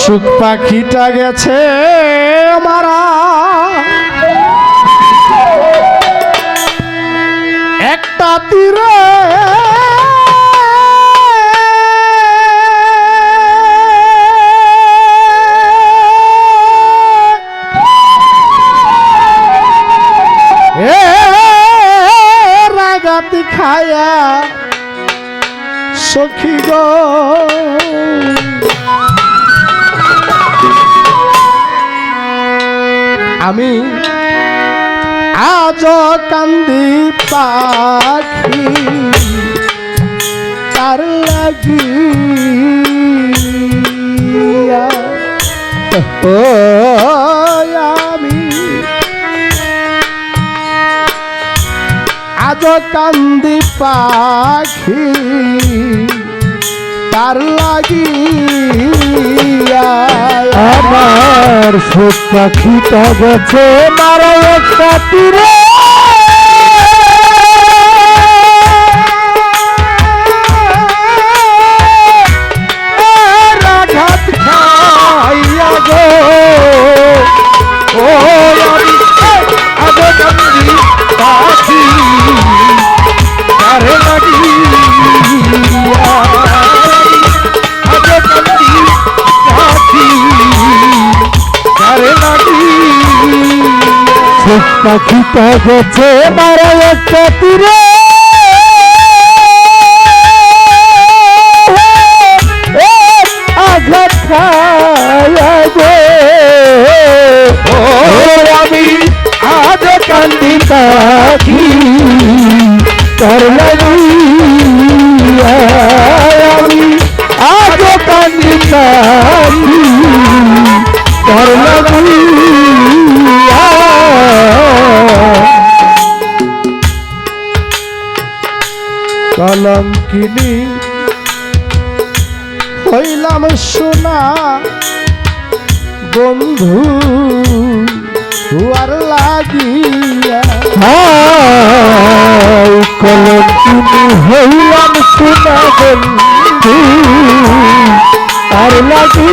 সুখ পাখিটা গেছে মারা। একটা তীরে। খায়া সখী গো। আমি আজ কান্দি পাখি তার লাগি ও আজ কান্দি পাখি তার লাগি আমার সুখ পাখিটা গেছে মারা একটা তীরে। পাখিটা গেছে, মারা একটা তীরে। আঘাত খায়া গো ও, আমি আজ কান্দি পাখি আমি আজ কান্দি পাখি তোর কলঙ্কিনী হইলাম সোনা। বন্ধু তুয়ার লাগিয়া। হইলাম সোনা বন্ধু। আর লাগি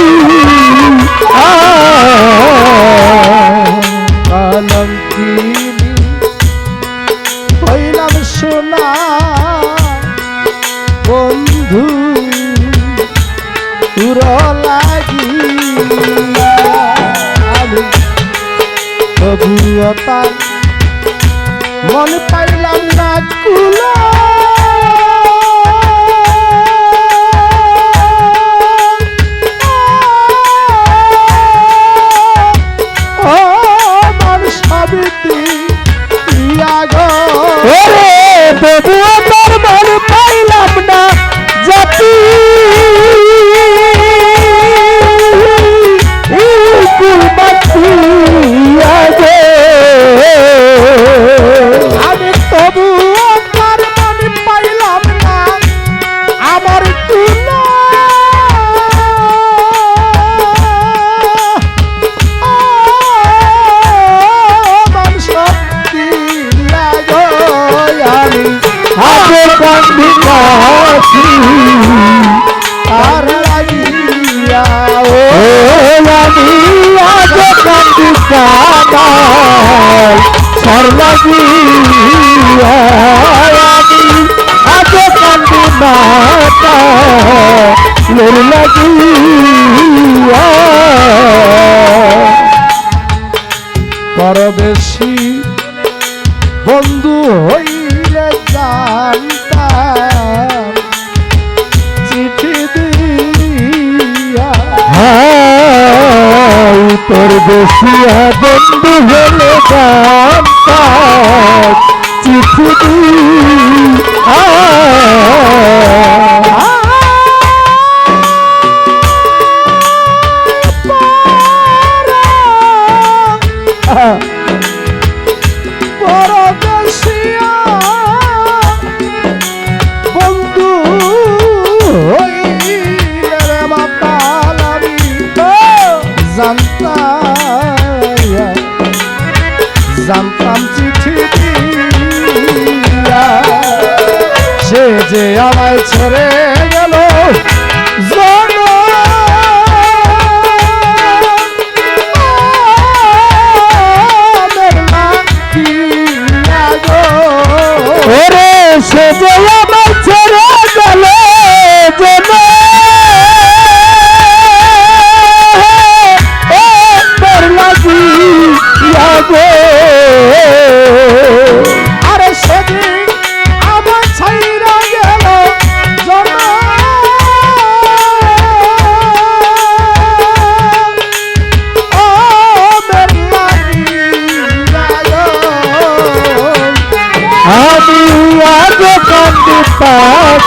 goodbye. জানতায়া জানতাম চিঠি সে যে আমায় ছেড়ে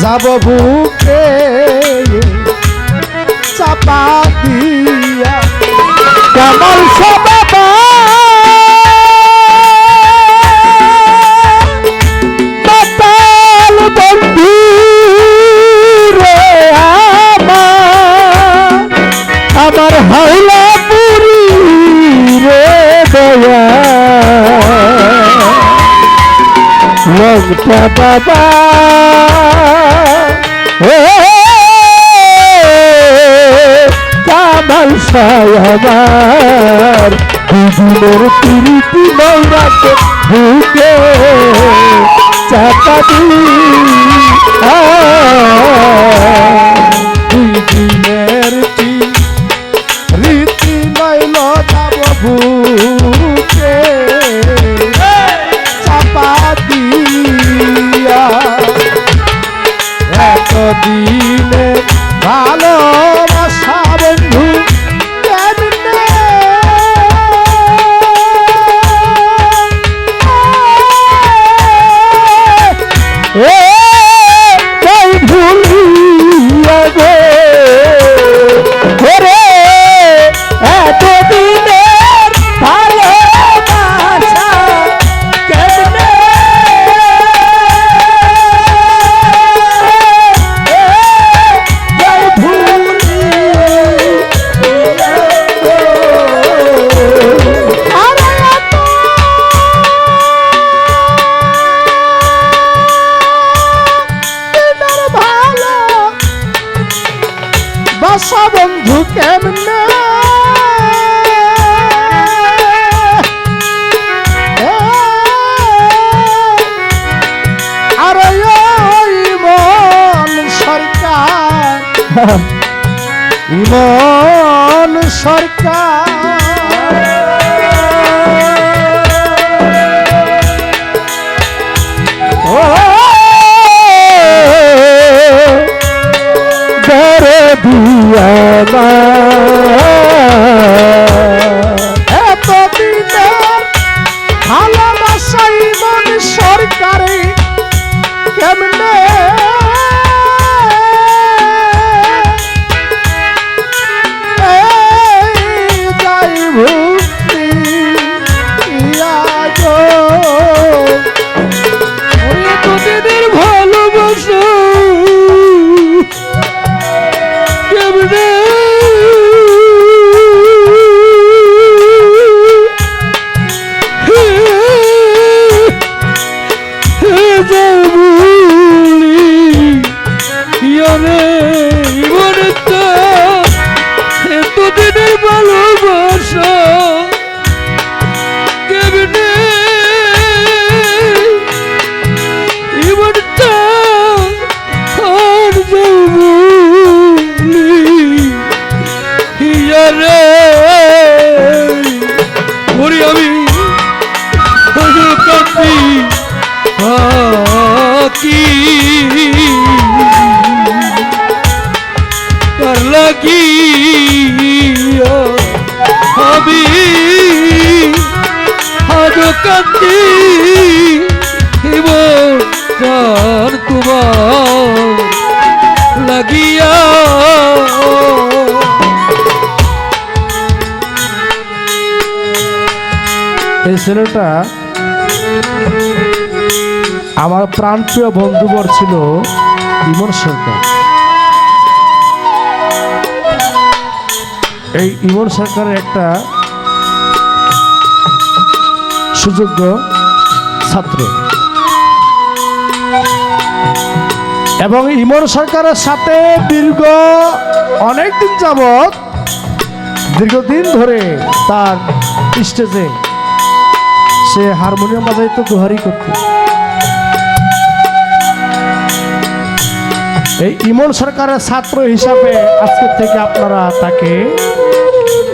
যাব বুকে চাপা দিয়া। কেমন আমার। হাইলা পুরি রে দয়া বাবা আশায় আমার হুজুরের প্রীতি নৌরাকে বুকে জাগিয়া আমি লাগিয়া? এই ছেলেটা আমার প্রাণপ্রিয় বন্ধুবর ছিল বিমন সরকার। এই ইমন সরকারের একটা সুযোগ্য ছাত্র। এবং ইমন সরকারের সাথে দীর্ঘ অনেক দিন যাবৎ দীর্ঘদিন ধরে তার স্টেজে সে হারমোনিয়াম বাজাইতো গুহারি করত। এই ইমন সরকারের ছাত্র হিসাবে আজকে থেকে আপনারা তাকে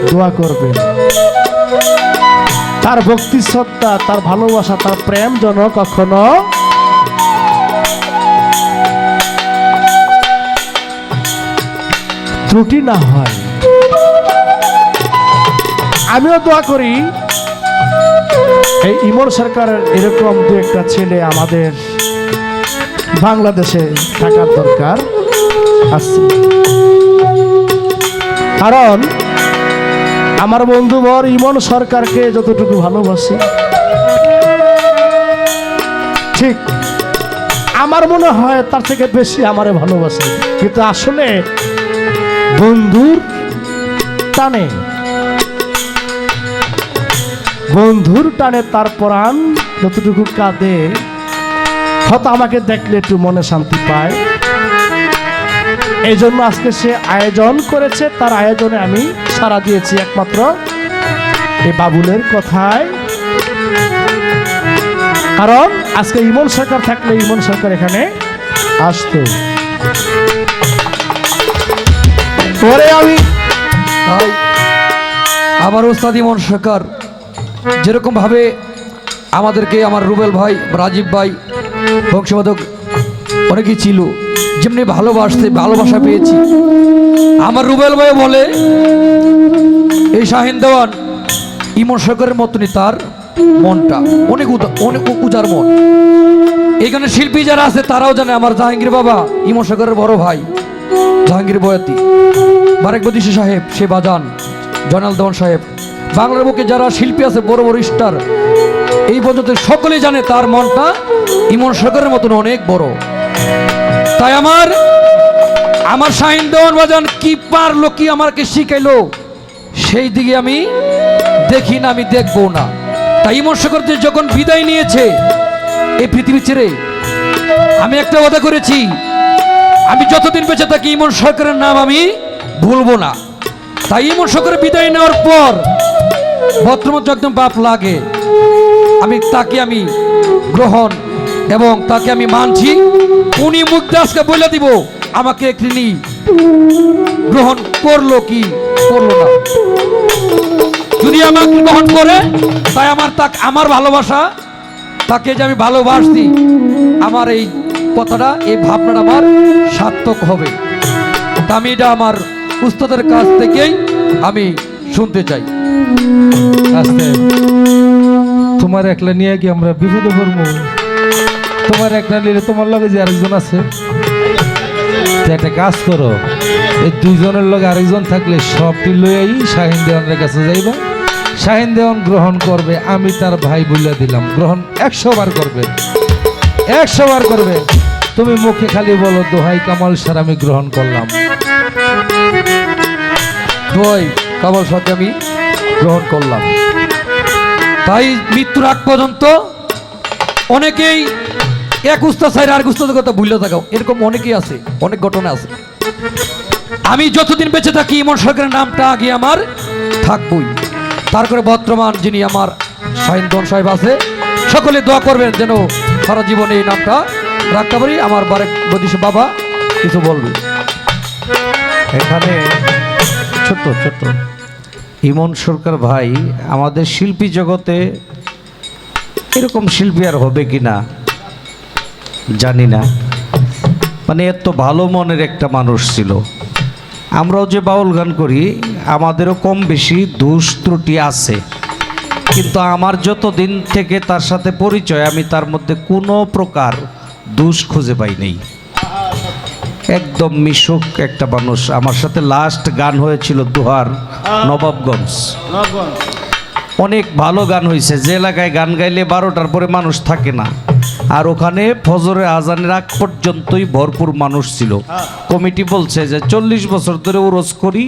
দোয়া করবেন। তার ভক্তি শ্রদ্ধা, তার ভালোবাসা, তার প্রেম যেন কখনো ত্রুটি না হয়। আমিও দোয়া করি, এই ইমন সরকারের এরকম দু একটা ছেলে আমাদের বাংলাদেশে থাকার দরকার আছে। কারণ আমার বন্ধু বর, ইমন সরকারকে যতটুকু ভালোবাসি। ঠিক, আমার মনে হয় তার থেকে বেশি আমারে ভালোবাসে। কিন্তু আসলে বন্ধুর টানে। বন্ধুর টানে তার প্রাণ যতটুকু কাঁদে, হয়তো আমাকে দেখলে একটু মনে শান্তি পায়। এই জন্য আজকে সে আয়োজন করেছে, তার আয়োজনে আমি সারা দিয়েছি একমাত্র। এই বাবুলের কথায়। কারণ আজকে ইমন সরকার থাকলে ইমন সরকার এখানে আসতো। পরে আমি তাই আমার ওস্তাদ ইমন সরকার যেরকমভাবে আমাদেরকে আমার রুবেল ভাই রাজীব ভাই বংশবাদক অনেকেই ছিল যেমনি ভালোবাসতে ভালোবাসা পেয়েছি। আমার রুবেল ভাই বলে এই শাহিন দেওয়ান ইমন সরকারের মতনই তার মনটা। অনেক অনেক উজার মন। এখানে শিল্পী যারা আছে, তারাও জানে আমার জাহাঙ্গীর বাবা ইমন সরকারের বড় ভাই, জাহাঙ্গীর বয়াতি। বারেক বদিশি সাহেব, সে বাজান, জয়নাল দেওয়ান সাহেব। বাংলার বুকে যারা শিল্পী আছে, বড় বড় স্টার, এই পর্যন্ত সকলেই জানে তার মনটা ইমন সরকারের মতন অনেক বড়। তাই আমার আমার শাহিন দেওয়ান বাজান কি পারল, কি আমাকে শিখাইলো? সেই দিকে আমি দেখি না, আমি দেখব না। তাই ইমন সরকার যে যখন বিদায় নিয়েছে এই পৃথিবী ছেড়ে, আমি একটা কথা করেছি, আমি যতদিন বেঁচে থাকি ইমন সরকারের নাম আমি ভুলবো না। তাই ইমন সরকারের বিদায় নেওয়ার পর বর্তমান একদম বাপ লাগে। আমি তাকে আমি গ্রহণ এবং তাকে আমি মানছি। উনি মুখ দাসকে বলে দিব আমাকে তিনি গ্রহণ করল কি করল না? যদি আমাকে গ্রহণ করে, তাই আমার তাক, আমার ভালোবাসা, তাকে যে আমি ভালোবাসছি, আমার এই কথাটা, এই ভাবনাটা আমার সার্থক হবে। আমি এটা আমার উস্তাদের কাছ থেকেই আমি শুনতে চাই। তোমার একলা নিয়ে কি আমরা বিপদে পড়ব। তোমার একলা নিলে তোমার লগে যে আরেকজন আছে? একটা কাজ করো, এই দুইজনের লগে আরেকজন থাকলে সবটি লইয়াই শাহিন দেওয়ানের কাছে যাইবা। শাহিন দেওয়ান গ্রহণ করবে, আমি তার ভাই বলে দিলাম। গ্রহণ একশো বার করবে, একশো বার করবে। তুমি মুখে খালি বলো, দোহাই কামাল স্যার, আমি গ্রহণ করলাম। দই কাবল সাথে আমি গ্রহণ করলাম। তাই মৃত্যুর আগ পর্যন্ত অনেকেই এক উস্তাদ সাইড আর উস্তাদের কথা ভুলে থাকাও এরকম অনেকেই আছে, অনেক ঘটনা আছে। আমি যতদিন বেঁচে থাকি, ইমন সরকারের নামটা আগে আমার থাকবই। তারপরে বর্তমান যিনি আমার সাহিন্দন সাহেব আছে, সকলে দোয়া করবেন যেন সারা জীবনে এই নামটা রাখতে পারি। আমার বারেক বদিস বাবা কিছু বলবে। এখানে ছোট ছোট ইমন সরকার ভাই, আমাদের শিল্পী জগতে এরকম শিল্পী আর হবে কি না জানি না। মানে এত ভালো মনের একটা মানুষ ছিল। আমরাও যে বাউল গান করি আমাদেরও কম বেশি দোষ ত্রুটি আছে। কিন্তু আমার যত দিন থেকে তার সাথে পরিচয় আমি তার মধ্যে কোনো প্রকার দোষ খুঁজে পাই নেই। একদম মিশুক একটা মানুষ। আমার সাথে লাস্ট গান হয়েছিল দুহার নবাবগঞ্জ। অনেক ভালো গান হয়েছে যে এলাকায় গান গাইলে বারোটার পরে মানুষ থাকে না। আর ওখানে ফজরে আজানের আগ পর্যন্তই ভরপুর মানুষ ছিল। কমিটি বলছে যে চল্লিশ বছর ধরে ওরস করি,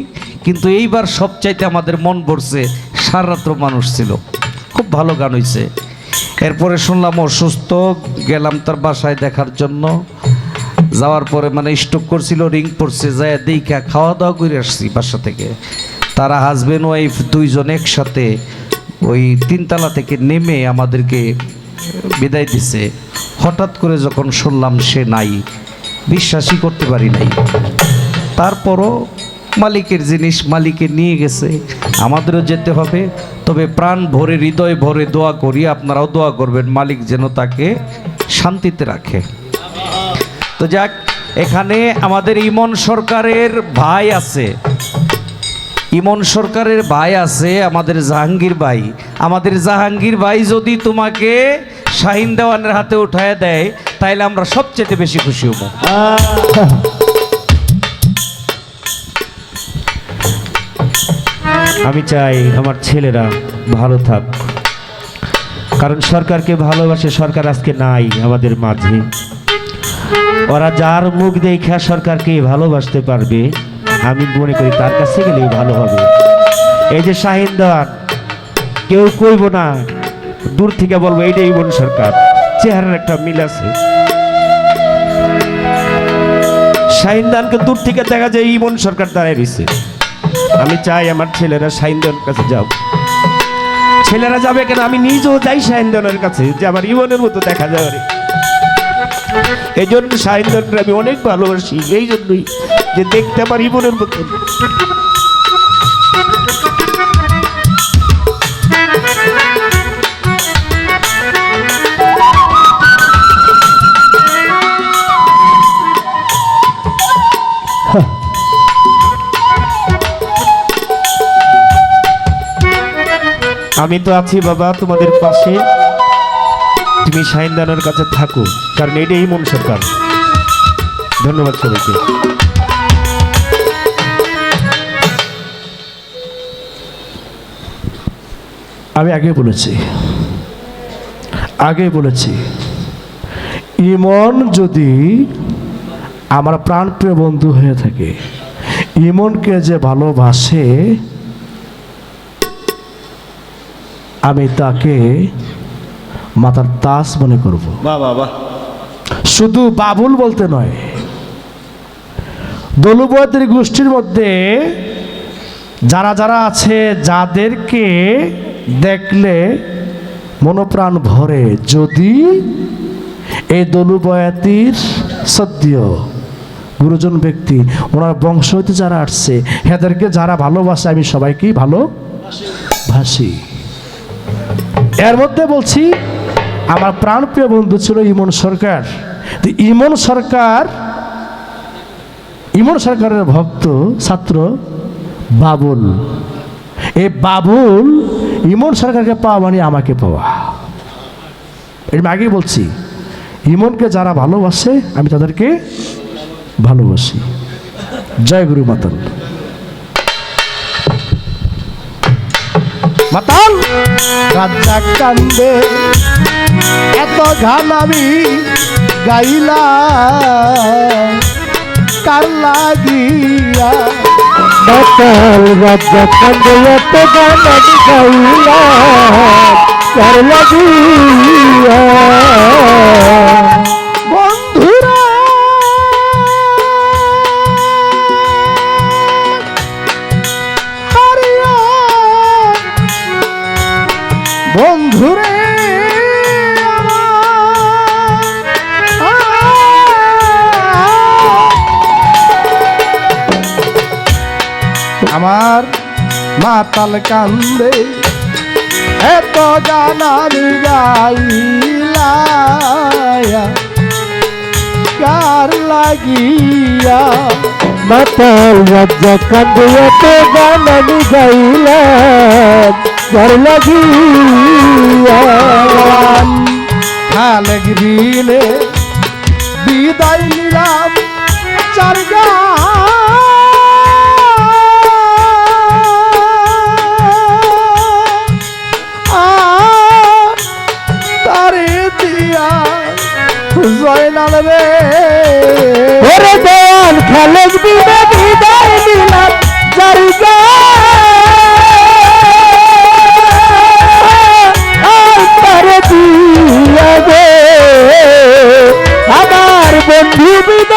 কিন্তু এইবার সবচাইতে আমাদের মন ভরছে সারাত্র মানুষ ছিল। খুব ভালো গান হয়েছে এরপরে শুনলাম অসুস্থ, গেলাম তার বাসায় দেখার জন্য। যাওয়ার পরে মানে স্টক করছিল, রিং পড়ছে যায় দেখা খাওয়া দাওয়া করে আসছি বাসা থেকে। তারা হাজবেন্ড ওয়াইফ দুইজন একসাথে ওই তিনতলা থেকে নেমে আমাদেরকে বিদায় দিছে। হঠাৎ করে যখন শুনলাম সে নাই, বিশ্বাসই করতে পারি নাই। তারপরও মালিকের জিনিস মালিকে নিয়ে গেছে, আমাদেরও যেতে হবে। তবে প্রাণ ভরে, হৃদয় ভরে দোয়া করি, আপনারাও দোয়া করবেন, মালিক যেন তাকে শান্তিতে রাখে। তো যাক, এখানে আমাদের ইমন সরকারের ভাই আছে। ইমন সরকারের ভাই আছে আমাদের জাহাঙ্গীর ভাই। আমাদের জাহাঙ্গীর ভাই যদি তোমাকে শাহিন দেওয়ানের হাতে উঠায় দেয়, তাইলে আমরা সবচেয়ে বেশি খুশি হব। আমি চাই আমার ছেলেরা ভালো থাক। কারণ সরকারকে ভালোবাসে সরকার আজকে নাই আমাদের মাঝে। ওরা যার মুখ দেখা সরকারকে ভালোবাসতে পারবে, আমি মনে করি তার কাছে গেলেই ভালো হবে। এই যে শাহিন দেওয়ান কেউ কইব না। দূর থেকে বলব, এইটাই বোন সরকার। চেহারার একটা মিল আছে। শাহিন দানকে দূর থেকে দেখা যায় ইমন সরকার দাঁড়ায় রয়েছে আমি চাই আমার ছেলেরা সাইন্দনের কাছে যাও। ছেলেরা যাবে কেন? আমি নিজেও যাই সাইন্দনের কাছে, যে আমার ইমনের মতো দেখা যাবে এই জন্য সাইন্দনকে আমি অনেক ভালোবাসি, এই জন্যই যে দেখতে আমার ইমনের মতো। আমি তো আছি বাবা তোমাদের পাশে। তুমি সাইন্দানোর কাছে থাকো, কারণ এটাই মন সরকার। ধন্যবাদ সবাইকে। আমি আগে বলেছি আগে বলেছি, ইমন যদি আমার প্রাণপ্রিয় বন্ধু হয়ে থাকে, ইমনকে যে ভালোবাসে আমি তাকে মাথার তাস মনে করব। শুধু বাবুল বলতে নয় দলুবয়দের গোষ্ঠীর মধ্যে যারা যারা আছে যাদেরকে দেখলে মনোপ্রাণ ভরে যদি এই দলুবয়াতির সদ্য গুরুজন ব্যক্তি ওনার বংশ হইতে যারা আসছে এদেরকে যারা ভালোবাসে আমি সবাইকেই ভালো ভাসি এর মধ্যে বলছি, আমার প্রাণপ্রিয় বন্ধু ছিল ইমন সরকার। ইমন সরকার, ইমন সরকারের ভক্ত ছাত্র বাবুল। এই বাবুল ইমন সরকারকে পাওয়া মানে আমাকে পাওয়া। এর আমি আগেই বলছি, ইমনকে যারা ভালোবাসে, আমি তাদেরকে ভালোবাসি। জয় গুরু মাতাল। মাতাল। রাজা কান্দে, এত গান আমি গাইলা কার লাগিয়া? মাতাল, রাজা কান্দে, এত গান আমি গাইলাম। কার লাগিয়া? বন্ধুরে আমার মাতাল কান্দে এত গানানি গাইলা কার লাগিয়া মাতাল রাজা কান্দে এত ঘর লাগিয়ান গিরিলে বিদায় নিলাম চারগা জয়নাল রে। ওরে দয়াল খেলে বিদায়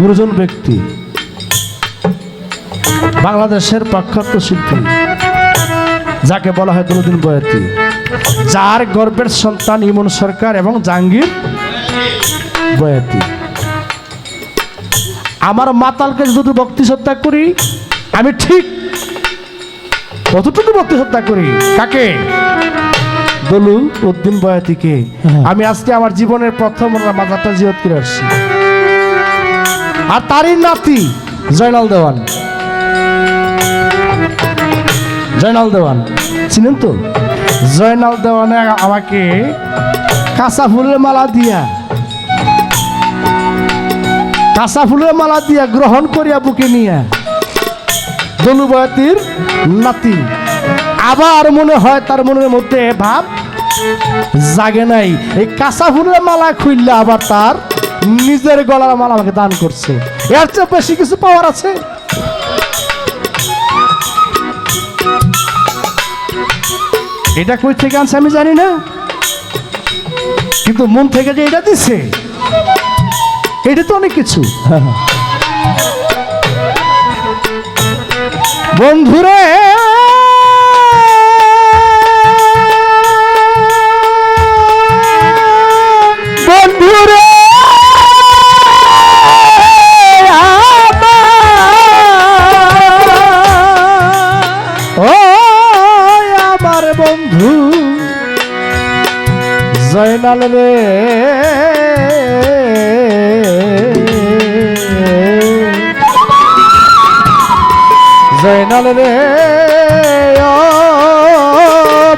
গুরুজন ব্যক্তি। বাংলাদেশের প্রখ্যাত শিল্পী যাকে বলা হয় দুদিন বয়াতি। যার গর্বের সন্তান ইমন সরকার এবং জাহাঙ্গীর বয়াতি। আমার মাতালকে যদি ভক্তি শ্রদ্ধা করি আমি ঠিক কতটুকু ভক্তি শ্রদ্ধা করি। কাকে? দলু উদ্দিন বয়াতিকে। আমি আজকে আমার জীবনের প্রথম মাজারটা জিয়ত করে আসছি। আর তারই নাতি জয়নাল দেওয়ান। জয়নাল দেওয়ান, চিনেন তো? জয়নাল দেওয়ানে আমাকে কাঁচা ফুলের মালা দিয়া, কাঁচা ফুলের মালা দিয়া গ্রহণ করিয়া বুকে নিয়া দলু বয়াতির নাতি। আবার মনে হয় তার মনের মধ্যে ভাব জাগে নাই। এই কাঁচা ফুলের মালা খুললে আবার তার নিজের গলার মালা আমাকে দান করছে। এর চেয়ে বেশি কিছু পাওয়ার আছে? এটা কই থেকে আনছে আমি জানি না। কিন্তু মন থেকে যে এটা দিছে, এটা তো অনেক কিছু। বন্ধুরে জয়নাল রে জয়নাল রে ও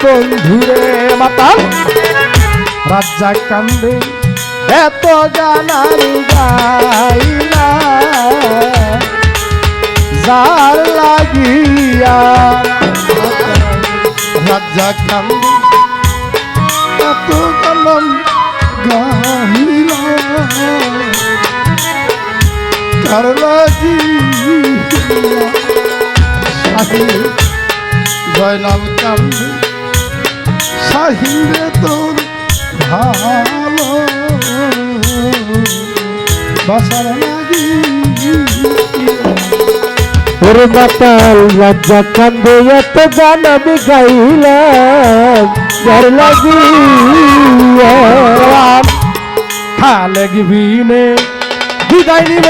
বন্ধুরে মাতাল, রাজা কান্দে, এত গানারি গাইলা যার লাগিয়া রাজা কান্দে, এত গানাম গাইলা কার লাগিয়া শাহিন জয়নাল কান্দে শাহিরে তোর ভালো। বাসার লাগি ওরে মাতাল লজ্জা কান্দে এত গান আমি গাইলাম। যার লাগিয়া খালে গিবিনে বিদায় নিব।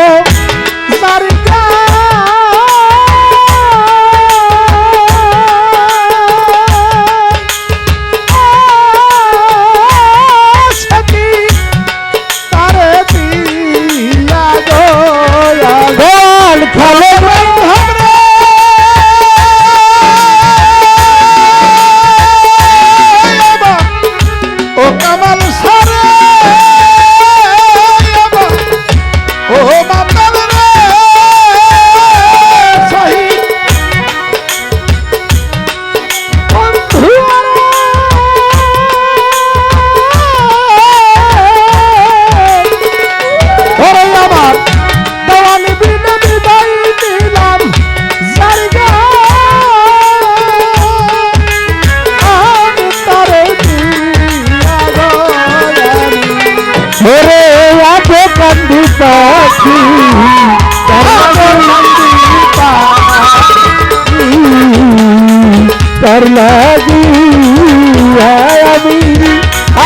লাগিয়া আমি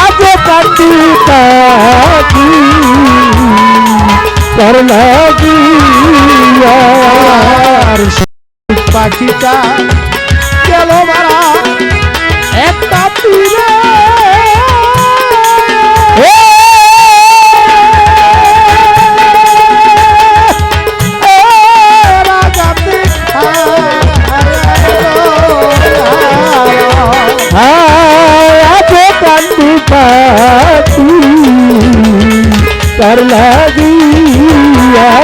আজ কাটি পাখি তার লাগিয়া পাখিটা তার লাগিয়া